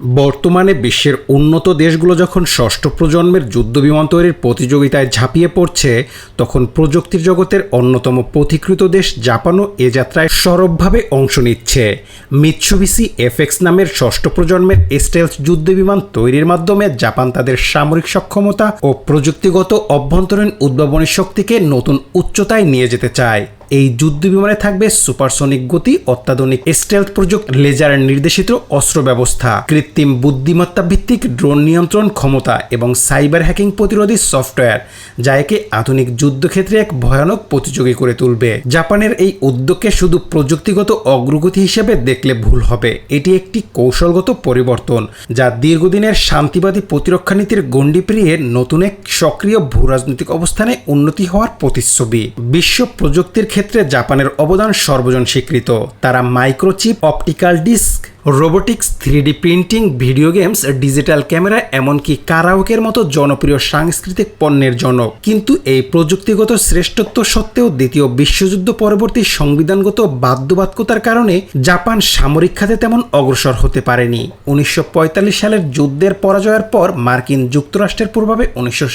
বর্তমানে বিশ্বের উন্নত দেশগুলো যখন ষষ্ঠ প্রজন্মের যুদ্ধবিমান তৈরির প্রতিযোগিতায় ঝাঁপিয়ে পড়ছে, তখন প্রযুক্তির জগতের অন্যতম পথিকৃত দেশ জাপানও এ যাত্রায় সরবভাবে অংশ নিচ্ছে। মিৎসুবিসি এফএক্স নামের ষষ্ঠ প্রজন্মের স্টেলস যুদ্ধবিমান তৈরির মাধ্যমে জাপান তাদের সামরিক সক্ষমতা ও প্রযুক্তিগত অভ্যন্তরীণ উদ্ভাবনী শক্তিকে নতুন উচ্চতায় নিয়ে যেতে চায়। এই যুদ্ধ বিমানে থাকবে সুপারসনিক গতি, অত্যাধুনিক স্টেলথ প্রযুক্তি লেজার নির্দেশিত অস্ত্র ব্যবস্থা, কৃত্রিম বুদ্ধিমত্তা ভিত্তিক ড্রোন নিয়ন্ত্রণ ক্ষমতা এবং সাইবার হ্যাকিং প্রতিরোধী সফটওয়্যার যা একে আধুনিক যুদ্ধক্ষেত্রে এক ভয়ানক প্রতিযোগী করে তুলবে। জাপানের এই উদ্যোগকে শুধু প্রযুক্তিগত অগ্রগতি হিসেবে দেখলে ভুল হবে। এটি একটি কৌশলগত পরিবর্তন, যা দীর্ঘদিনের শান্তিবাদী প্রতিরক্ষা নীতির গণ্ডি পেরিয়ে নতুন এক সক্রিয় ভূরাজনৈতিক অবস্থানে উন্নতি হওয়ার প্রতিচ্ছবি। বিশ্ব প্রযুক্তির ক্ষেত্রে জাপানের অবদান সর্বজন স্বীকৃত। তারা microchip optical disc robotics three D printing video games digital camera এমনকি কারাওকের মতো জনপ্রিয় সাংস্কৃতিক পণ্যের জনক কিন্তু এই প্রযুক্তিগত শ্রেষ্ঠত্ব সত্ত্বেও দ্বিতীয় বিশ্বযুদ্ধ পরবর্তী সংবিধানগত বাধ্যবাধকতার কারণে জাপান সামরিক খাতে তেমন অগ্রসর হতে পারেনি। উনিশশো পঁয়তাল্লিশ সালের যুদ্ধের পরাজয়ের পর মার্কিন যুক্তরাষ্ট্রের প্রভাবে উনিশশো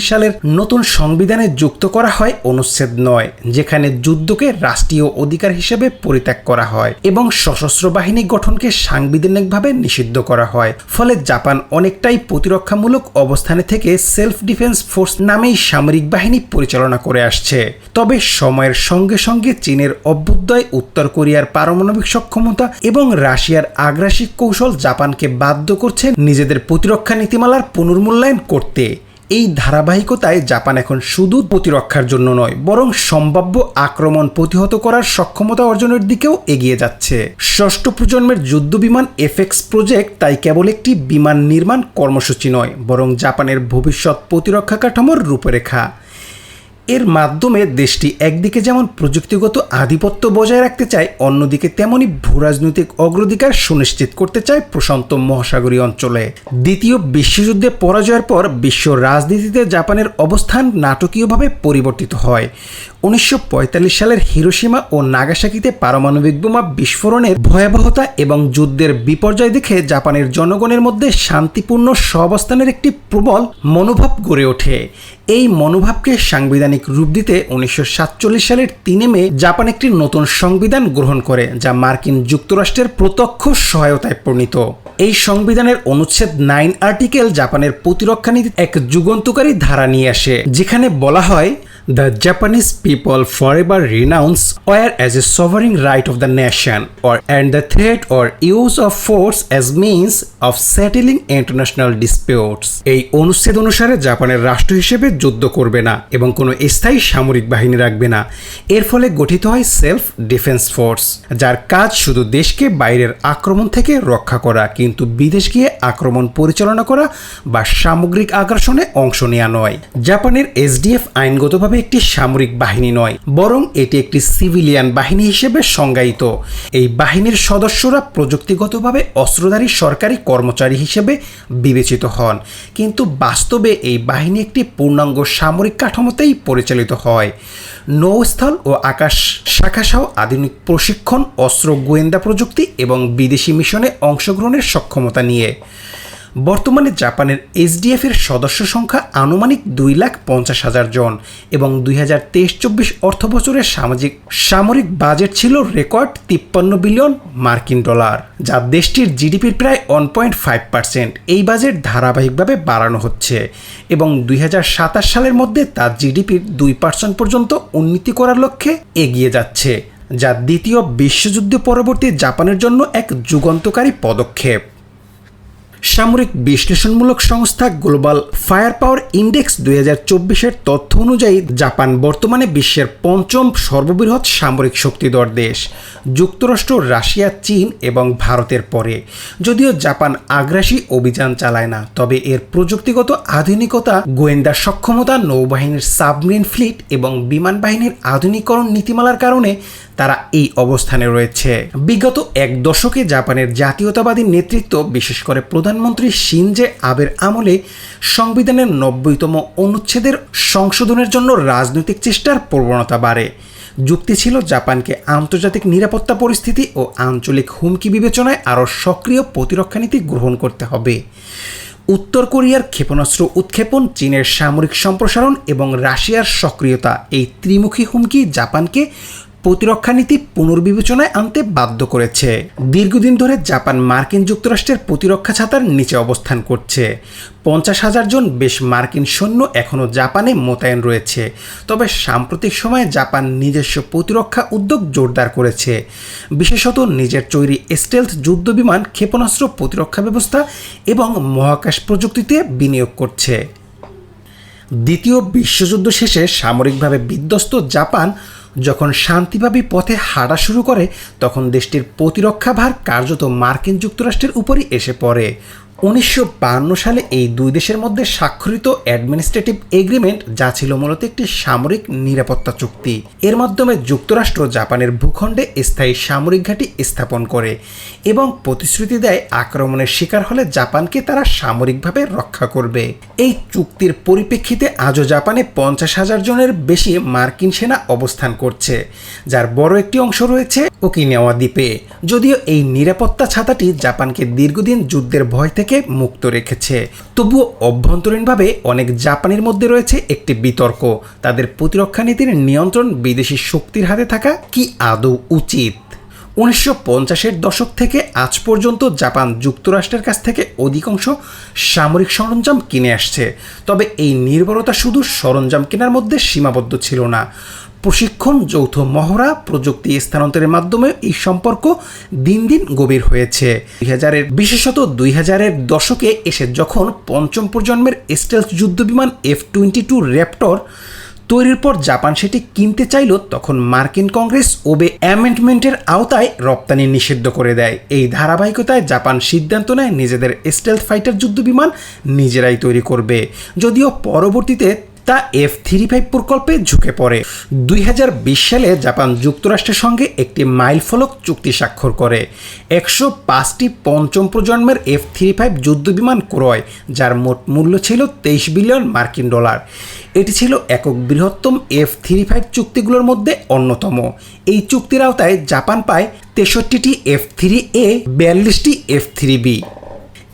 সালের নতুন সংবিধানে যুক্ত করা হয় অনুচ্ছেদ নয়, যেখানে যুদ্ধকে রাষ্ট্রীয় অধিকার হিসেবে পরিত্যাগ করা হয় এবং সশস্ত্র বাহিনী গঠনকে সাংবিধানিকভাবে নিষিদ্ধ করা হয়। ফলে জাপান অনেকটাই প্রতিরক্ষামূলক অবস্থানে থেকে সেলফ ডিফেন্স ফোর্স নামেই সামরিক বাহিনী পরিচালনা করে আসছে। তবে সময়ের সঙ্গে সঙ্গে চীনের অভ্যুদয়, উত্তর কোরিয়ার পারমাণবিক সক্ষমতা এবং রাশিয়ার আগ্রাসিক কৌশল জাপানকে বাধ্য করছে নিজেদের প্রতিরক্ষা নীতিমালার পুনর্মূল্যায়ন করতে। এই ধারাবাহিকতায় জাপান এখন শুধু প্রতিরক্ষার জন্য নয়, বরং সম্ভাব্য আক্রমণ প্রতিহত করার সক্ষমতা অর্জনের দিকেও এগিয়ে যাচ্ছে। ষষ্ঠ প্রজন্মের যুদ্ধ বিমান এফএক্স প্রজেক্ট তাই কেবল একটি বিমান নির্মাণ কর্মসূচি নয়, বরং জাপানের ভবিষ্যৎ প্রতিরক্ষা কাঠামোর রূপরেখা। এর মাধ্যমে দেশটি একদিকে যেমন প্রযুক্তিগত আধিপত্য বজায় রাখতে চায়, অন্যদিকে তেমনি ভূরাজনৈতিক অগ্রাধিকার সুনিশ্চিত করতে চায় প্রশান্ত মহাসাগরীয় অঞ্চলে। দ্বিতীয় বিশ্বযুদ্ধে পরাজয়ের পর বিশ্ব রাজনীতিতে জাপানের অবস্থান নাটকীয়ভাবে পরিবর্তিত হয়। উনিশশো পঁয়তাল্লিশ সালের হিরোসীমা ও নাগাসাকিতে পারমাণবিক বোমা বিস্ফোরণের ভয়াবহতা এবং যুদ্ধের বিপর্যয় দেখে জাপানের জনগণের মধ্যে শান্তিপূর্ণ সহাবস্থানের একটি প্রবল মনোভাব গড়ে ওঠে। এই মনোভাবকে সাংবিধানিক রূপ দিতে উনিশশো সাতচল্লিশ সালের তিনে মে জাপান একটি নতুন সংবিধান গ্রহণ করে, যা মার্কিন যুক্তরাষ্ট্রের প্রত্যক্ষ সহায়তায় প্রণীত। এই সংবিধানের অনুচ্ছেদ নাইন আর্টিকেল জাপানের প্রতিরক্ষা নীতি এক যুগন্তকারী ধারা নিয়ে আসে, যেখানে বলা হয় The Japanese people forever renounce or as a sovereign right of the nation or, and the threat or use of force as means of settling international disputes. এই অনুচ্ছেদ অনুসারে জাপানের রাষ্ট্র হিসেবে যুদ্ধ করবে না এবং কোনো স্থায়ী সামরিক বাহিনী রাখবে না। এর ফলে গঠিত হয় সেলফ ডিফেন্স ফোর্স, যার কাজ শুধু দেশকে বাইরের আক্রমণ থেকে রক্ষা করা, কিন্তু বিদেশ গিয়ে আক্রমণ পরিচালনা করা বা সামগ্রিক আগ্রাসনে অংশ নেওয়া নয়। জাপানের এসডিএফ আইনগতভাবে একটি সামরিক বাহিনী নয়, বরং এটি একটি সিভিলিয়ান বাহিনী হিসেবে সংজ্ঞায়িত। এই বাহিনীর সদস্যরা প্রযুক্তিগতভাবে অস্ত্রধারী সরকারি কর্মচারী হিসেবে বিবেচিত হন, কিন্তু বাস্তবে এই বাহিনী একটি পূর্ণাঙ্গ সামরিক কাঠামোতেই পরিচালিত হয়। নৌস্থল ও আকাশ শাখা শাখাসহ আধুনিক প্রশিক্ষণ, অস্ত্র গোয়েন্দা প্রযুক্তি এবং বিদেশি মিশনে অংশগ্রহণের সক্ষমতা নিয়ে। বর্তমানে জাপানের এসডিএফ এর সদস্য সংখ্যা আনুমানিক দুই লাখ পঞ্চাশ হাজার জন এবং দুই হাজার তেইশ চব্বিশ অর্থ বছরের সামাজিক, সামরিক বাজেট ছিল রেকর্ড তিপ্পান্ন বিলিয়ন মার্কিন ডলার, যা দেশটির জিডিপির প্রায় ওয়ান পয়েন্ট ফাইভ পার্সেন্ট। এই বাজেট ধারাবাহিকভাবে বাড়ানো হচ্ছে এবং দুই হাজার সাতাশ সালের মধ্যে তা জিডিপির দুই পার্সেন্ট পর্যন্ত উন্নতি করার লক্ষ্যে এগিয়ে যাচ্ছে, যা দ্বিতীয় বিশ্বযুদ্ধ পরবর্তী জাপানের জন্য এক যুগান্তকারী পদক্ষেপ। সামরিক বিশ্লেষণমূলক সংস্থা গ্লোবাল ফায়ার পাওয়ার ইন্ডেক্স দুই হাজার চব্বিশের তথ্য অনুযায়ী জাপান বর্তমানে বিশ্বের পঞ্চম সর্ববৃহৎ সামরিক শক্তিধর দেশ। যুক্তরাষ্ট্র, রাশিয়া, চীন এবং ভারতের পরে। যদিও জাপান আগ্রাসী অভিযান চালায় না, তবে এর প্রযুক্তিগত আধুনিকতা, গোয়েন্দা সক্ষমতা, নৌবাহিনীর সাবমেরিন ফ্লিট এবং বিমান বাহিনীর আধুনিকরণ নীতিমালার কারণে তারা এই অবস্থানে রয়েছে। বিগত এক দশকে জাপানের জাতীয়তাবাদী নেতৃত্ব, বিশেষ করে প্রধানমন্ত্রী শিনজে আবের আমলে সংবিধানের নব্বইতম অনুচ্ছেদের সংশোধনের জন্য রাজনৈতিক চেষ্টার প্রবণতা বাড়ে। যুক্তি ছিল জাপানকে আন্তর্জাতিক নিরাপত্তা পরিস্থিতি ও আঞ্চলিক হুমকি বিবেচনায় আরও সক্রিয় প্রতিরক্ষা নীতি গ্রহণ করতে হবে। উত্তর কোরিয়ার ক্ষেপণাস্ত্র উৎক্ষেপণ, চীনের সামরিক সম্প্রসারণ এবং রাশিয়ার সক্রিয়তা এই ত্রিমুখী হুমকি জাপানকে প্রতিরক্ষা নীতি পুনর্বিবেচনায় আনতে বাধ্য করেছে। দীর্ঘদিন ধরে জাপান মার্কিন যুক্তরাষ্ট্রের প্রতিরক্ষা ছাতার নিচে অবস্থান করছে। পঞ্চাশ হাজার জন বেশ মার্কিন সৈন্য এখনও জাপানে মোতায়েন রয়েছে। তবে সাম্প্রতিক সময়ে জাপান নিজস্ব প্রতিরক্ষা উদ্যোগ জোরদার করেছে। বিশেষত নিজের তৈরি স্টেলথ যুদ্ধবিমান ক্ষেপণাস্ত্র প্রতিরক্ষা ব্যবস্থা এবং মহাকাশ প্রযুক্তিতে বিনিয়োগ করছে। দ্বিতীয় বিশ্বযুদ্ধ শেষে সামরিকভাবে বিধ্বস্ত জাপান যখন শান্তিভাবে পথে হাঁটা শুরু করে, তখন দেশটির প্রতিরক্ষা ভার কার্যত মার্কিন যুক্তরাষ্ট্রের উপরই এসে পড়ে। উনিশশো সালে এই দুই দেশের মধ্যে স্বাক্ষরিত অ্যাডমিনিস্ট্রেটিভ এগ্রিমেন্ট, যা ছিল মূলত একটি সামরিক নিরাপত্তা চুক্তি। এর মাধ্যমে যুক্তরাষ্ট্র জাপানের ভূখণ্ডে স্থায়ী সামরিক ঘাঁটি স্থাপন করে এবং প্রতিশ্রুতি দেয় আক্রমণের শিকার হলে জাপানকে তারা সামরিকভাবে রক্ষা করবে। এই চুক্তির পরিপ্রেক্ষিতে আজও জাপানে পঞ্চাশ হাজার জনের বেশি মার্কিন সেনা অবস্থান করছে, যার বড় একটি অংশ রয়েছে ওকিনাওয়া দ্বীপে। যদিও এই নিরাপত্তা ছাতাটি জাপানকে দীর্ঘদিন যুদ্ধের ভয় থেকে মুক্ত রেখেছে। তবুও অভ্যন্তরীণভাবে অনেক জাপানের মধ্যে রয়েছে একটি বিতর্ক। তাদের প্রতিরক্ষা নীতির নিয়ন্ত্রণ বিদেশি শক্তির হাতে থাকা কি আদৌ উচিত? উনিশশো পঞ্চাশের দশক থেকে আজ পর্যন্ত জাপান যুক্তরাষ্ট্রের কাছ থেকে অধিকাংশ সামরিক সরঞ্জাম কিনে আসছে। তবে এই নির্ভরতা শুধু সরঞ্জাম কেনার মধ্যে সীমাবদ্ধ ছিল না। প্রশিক্ষণ যৌথ মহড়া প্রযুক্তি স্থানান্তরের মাধ্যমে এই সম্পর্ক দিন দিন গভীর হয়েছে। দুই হাজারের বিশেষত দুই হাজারের দশকে এসে যখন পঞ্চম প্রজন্মের স্টেলস যুদ্ধবিমান এফ টোয়েন্টি টু র্যাপটর তৈরির পর জাপান সেটি কিনতে চাইল, তখন মার্কিন কংগ্রেস ওবে অ্যামেন্ডমেন্টের আওতায় রপ্তানি নিষিদ্ধ করে দেয়। এই ধারাবাহিকতায় জাপান সিদ্ধান্ত নেয়, নিজেদের স্টেলথ ফাইটার যুদ্ধবিমান নিজেরাই তৈরি করবে। যদিও পরবর্তীতে তা এফ থ্রি ফাইভ প্রকল্পে ঝুঁকে পড়ে। দুই হাজার বিশ সালে জাপান যুক্তরাষ্ট্রের সঙ্গে একটি মাইলফলক চুক্তি স্বাক্ষর করে। একশো পাঁচটি পঞ্চম প্রজন্মের এফ থ্রি ফাইভ যুদ্ধবিমান ক্রয়, যার মোট মূল্য ছিল তেইশ বিলিয়ন মার্কিন ডলার। এটি ছিল একক বৃহত্তম এফ থ্রি ফাইভ চুক্তিগুলোর মধ্যে অন্যতম। এই চুক্তির আওতায় জাপান পায় তেষট্টিটি এফ থ্রি এ বিয়াল্লিশটি এফ থ্রি বি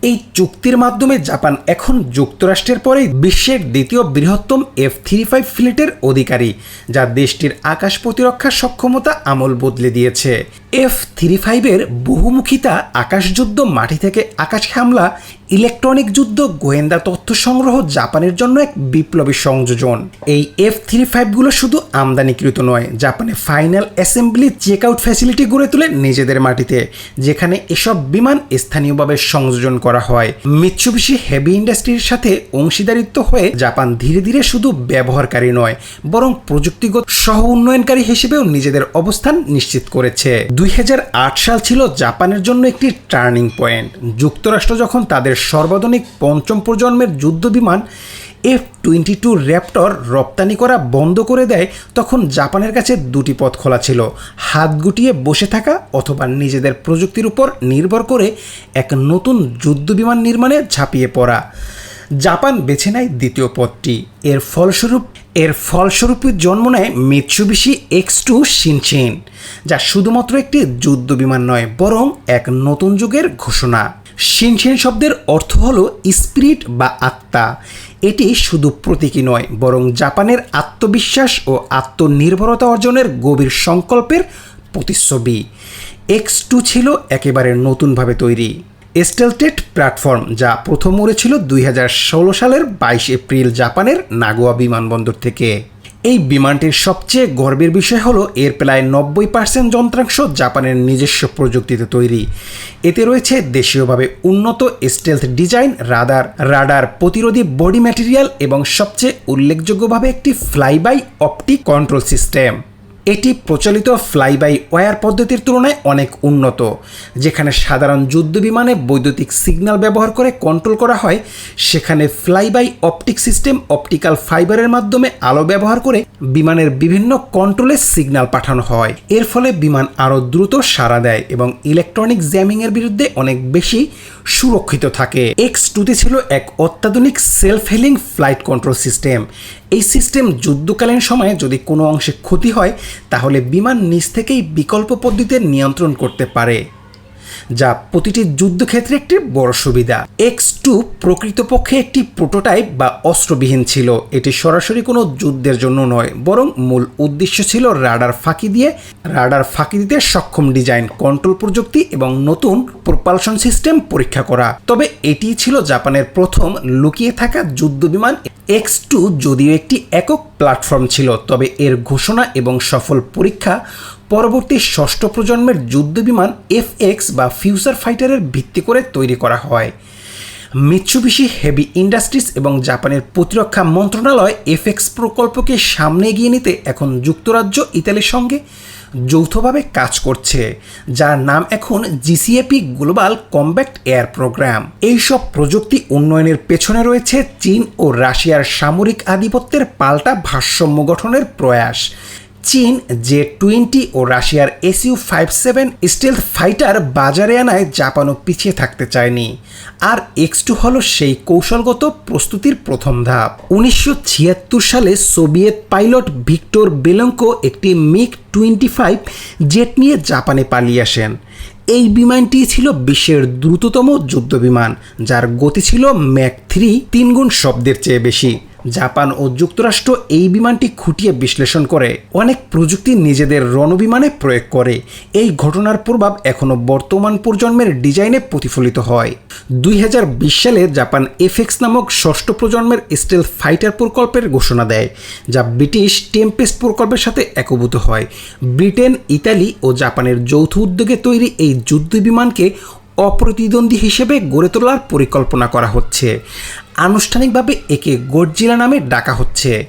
এই চুক্তির মাধ্যমে জাপান এখন যুক্তরাষ্ট্রের পরেই বিশ্বের দ্বিতীয় বৃহত্তম এফ থ্রি ফাইভ ফ্লিটের অধিকারী, যা দেশটির আকাশ প্রতিরক্ষার সক্ষমতা আমল বদলে দিয়েছে। এফ থ্রি ফাইভের বহুমুখিতা আকাশযুদ্ধ মাটি থেকে আকাশ হামলা, ইলেকট্রনিক যুদ্ধ, গোয়েন্দা তথ্য সংগ্রহ জাপানের জন্য এক বিপ্লবী সংযোজন। এই এফ থ্রি ফাইভগুলো শুধু আমদানিকৃত নয়, জাপানে final assembly check out facility গড়ে তোলে নিজেদের মাটিতে, যেখানে এসব বিমান স্থানীয়ভাবে সংযোজন করা হয়। মিৎসুবিশি হেভি ইন্ডাস্ট্রির সাথে অংশীদারিত্ব হয়ে জাপান ধীরে ধীরে শুধু ব্যবহারকারী নয়, বরং প্রযুক্তিগত সহ উন্নয়নকারী হিসেবেও নিজেদের অবস্থান নিশ্চিত করেছে। দুই হাজার আট সাল ছিল জাপানের জন্য একটি টার্নিং পয়েন্ট। যুক্তরাষ্ট্র যখন তাদের সর্বাধুনিক পঞ্চম প্রজন্মের যুদ্ধ বিমান এফ টোয়েন্টি টু র্যাপটর রপ্তানি করা বন্ধ করে দেয় তখন জাপানের কাছে দুটি পথ খোলা ছিল। হাত গুটিয়ে বসে থাকা অথবা নিজেদের প্রযুক্তির উপর নির্ভর করে এক নতুন যুদ্ধ বিমান নির্মাণে ঝাঁপিয়ে পড়া। জাপান বেছে নেয় দ্বিতীয় পথটি। এর ফলস্বরূপ, এর ফলস্বরূপে জন্ম নেয় মিৎসুবিশি এক্স টু সিনচেন যা শুধুমাত্র একটি যুদ্ধ বিমান নয়, বরং এক নতুন যুগের ঘোষণা। সিনচেন শব্দের অর্থ হল স্পিরিট বা আত্মা। এটি শুধু প্রতীকী নয়, বরং জাপানের আত্মবিশ্বাস ও আত্মনির্ভরতা অর্জনের গভীর সংকল্পের প্রতিচ্ছবি। এক্স টু ছিল একেবারে নতুনভাবে তৈরি। স্টেলটেট প্ল্যাটফর্ম যা প্রথম উড়েছিল দুই সালের বাইশ এপ্রিল জাপানের নাগোয়া বিমানবন্দর থেকে। এই বিমানটির সবচেয়ে গর্বের বিষয় হলো এর প্রায় নব্বই পার্সেন্ট যন্ত্রাংশ জাপানের নিজস্ব প্রযুক্তিতে তৈরি। এতে রয়েছে দেশীয়ভাবে উন্নত স্টেলথ ডিজাইন রাদার রাডার প্রতিরোধী বডি ম্যাটেরিয়াল এবং সবচেয়ে উল্লেখযোগ্যভাবে একটি ফ্লাইবাই অপটিক কন্ট্রোল সিস্টেম এটি প্রচলিত ফ্লাই বাই ওয়ার পদ্ধতির তুলনায় অনেক উন্নত, যেখানে সাধারণ যুদ্ধ বিমানে বৈদ্যুতিক সিগন্যাল ব্যবহার করে কন্ট্রোল করা হয়। সেখানে fly by optic system optical ফাইবারের মাধ্যমে আলো ব্যবহার করে বিমানের বিভিন্ন কন্ট্রোলের সিগন্যাল পাঠানো হয়। এর ফলে বিমান আরও দ্রুত সাড়া দেয় এবং ইলেকট্রনিক জ্যামিংয়ের বিরুদ্ধে অনেক বেশি সুরক্ষিত থাকে। এক্স টুতে ছিল এক অত্যাধুনিক self healing flight control system. এই সিস্টেম যুদ্ধকালীন সময়ে যদি কোনো অংশে ক্ষতি হয়, তাহলে বিমান নিজ থেকেই বিকল্প পদ্ধতিতে নিয়ন্ত্রণ করতে পারে। যা প্রতিটি যুদ্ধক্ষেত্রে একটি বড় সুবিধা। এক্স টু প্রকৃতপক্ষে একটি প্রোটোটাইপ বা অস্ত্রবিহীন ছিল। এটি সরাসরি কোনো যুদ্ধের জন্য নয়, বরং মূল উদ্দেশ্য ছিল রাডার ফাঁকি দিয়ে, রাডার ফাঁকি দিতে সক্ষম ডিজাইন কন্ট্রোল প্রযুক্তি এবং নতুন প্রোপালশন সিস্টেম পরীক্ষা করা। তবে এটি ছিল জাপানের প্রথম লুকিয়ে থাকা যুদ্ধ বিমান। এক্স টু যদিও একটি একক প্ল্যাটফর্ম ছিল, তবে এর ঘোষণা এবং সফল পরীক্ষা পরবর্তী ষষ্ঠ প্রজন্মের যুদ্ধবিমান এফ এক্স বা ফিউচার ফাইটারের ভিত্তি করে তৈরি করা হয়। মিৎসুবিশি হেভি ইন্ডাস্ট্রিজ এবং জাপানের প্রতিরক্ষা মন্ত্রণালয় এফএক্স প্রকল্পকে সামনে এগিয়ে নিতে এখন যুক্তরাজ্য ইতালির সঙ্গে যৌথভাবে কাজ করছে, যার নাম এখন GCAP global combat air programme এইসব প্রযুক্তি উন্নয়নের পেছনে রয়েছে চীন ও রাশিয়ার সামরিক আধিপত্যের পাল্টা ভারসাম্য গঠনের প্রয়াস। চীন জে টোয়েন্টি ও রাশিয়ার SU five seven stealth fighter বাজারে আনায় জাপানও পিছিয়ে থাকতে চায়নি। আর এক্স টু হল সেই কৌশলগত প্রস্তুতির প্রথম ধাপ। উনিশশো ছিয়াত্তর সালে সোভিয়েত পাইলট ভিক্টর বেলঙ্কো একটি মিগ টোয়েন্টি ফাইভ জেট নিয়ে জাপানে পালিয়ে আসেন। এই বিমানটি ছিল বিশ্বের দ্রুততম যুদ্ধ বিমান যার গতি ছিল ম্যাক থ্রি তিনগুণ শব্দের চেয়ে বেশি। জাপান ও যুক্তরাষ্ট্র এই বিমানটি খুঁটিয়ে বিশ্লেষণ করে। অনেক প্রযুক্তি নিজেদের রণবিমানে প্রয়োগ করে। এই ঘটনার প্রভাব এখনও বর্তমান প্রজন্মের ডিজাইনে প্রতিফলিত হয়। দুই হাজার বিশ সালে জাপান এফএক্স নামক ষষ্ঠ প্রজন্মের স্টেল ফাইটার প্রকল্পের ঘোষণা দেয়, যা ব্রিটিশ টেম্পেস প্রকল্পের সাথে একভূত হয়। ব্রিটেন, ইতালি ও জাপানের যৌথ উদ্যোগে তৈরি এই যুদ্ধ বিমানকে অপ্রতিদ্বন্দ্বী হিসেবে গড়ে তোলার পরিকল্পনা করা হচ্ছে। আনুষ্ঠানিকভাবে একে গডজিলা নামে ডাকা হচ্ছে।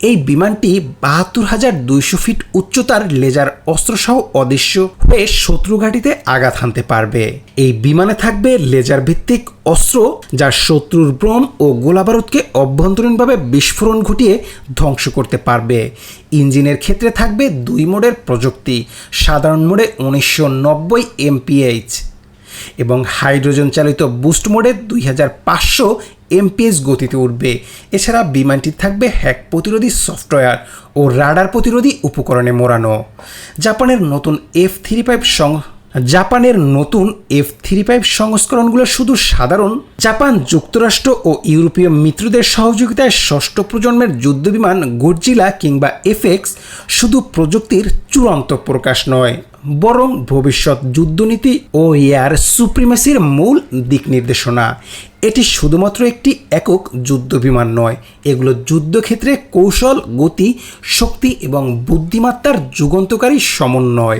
এই বিমানটি বাহাত্তর হাজার দুইশো ফিট উচ্চতার লেজার অস্ত্রসহ অদৃশ্য হয়ে শত্রু আঘাত হানতে পারবে। এই বিমানে থাকবে লেজার ভিত্তিক অস্ত্র যা শত্রুর ব্রম ও গোলাবারুদকে অভ্যন্তরীণভাবে বিস্ফোরণ ঘটিয়ে ধ্বংস করতে পারবে। ইঞ্জিনের ক্ষেত্রে থাকবে দুই মোডের প্রযুক্তি, সাধারণ মোডে উনিশশো নব্বই এমপিএইচ এবং হাইড্রোজেন চালিত বুস্ট মোডে দুই হাজার পাঁচশো এমপিএস গতিতে উঠবে। এছাড়া বিমানটি থাকবে হ্যাক প্রতিরোধী সফটওয়্যার ও রাডার প্রতিরোধী উপকরণে মোড়ানো। জাপানের নতুন এফ থ্রি ফাইভ সং জাপানের নতুন এফ থ্রি ফাইভ সংস্করণগুলো শুধু সাধারণ। জাপান যুক্তরাষ্ট্র ও ইউরোপীয় মিত্রদের সহযোগিতায় ষষ্ঠ প্রজন্মের যুদ্ধবিমান গর্জিলা কিংবা এফএক্স শুধু প্রযুক্তির চূড়ান্ত প্রকাশ নয়, বরং ভবিষ্যৎ যুদ্ধনীতি ও এয়ার সুপ্রিমেসির মূল দিক নির্দেশনা। এটি শুধুমাত্র একটি একক যুদ্ধ বিমান নয়, এগুলো যুদ্ধক্ষেত্রে কৌশল, গতি, শক্তি এবং বুদ্ধিমত্তার যুগন্তকারী সমন্বয়।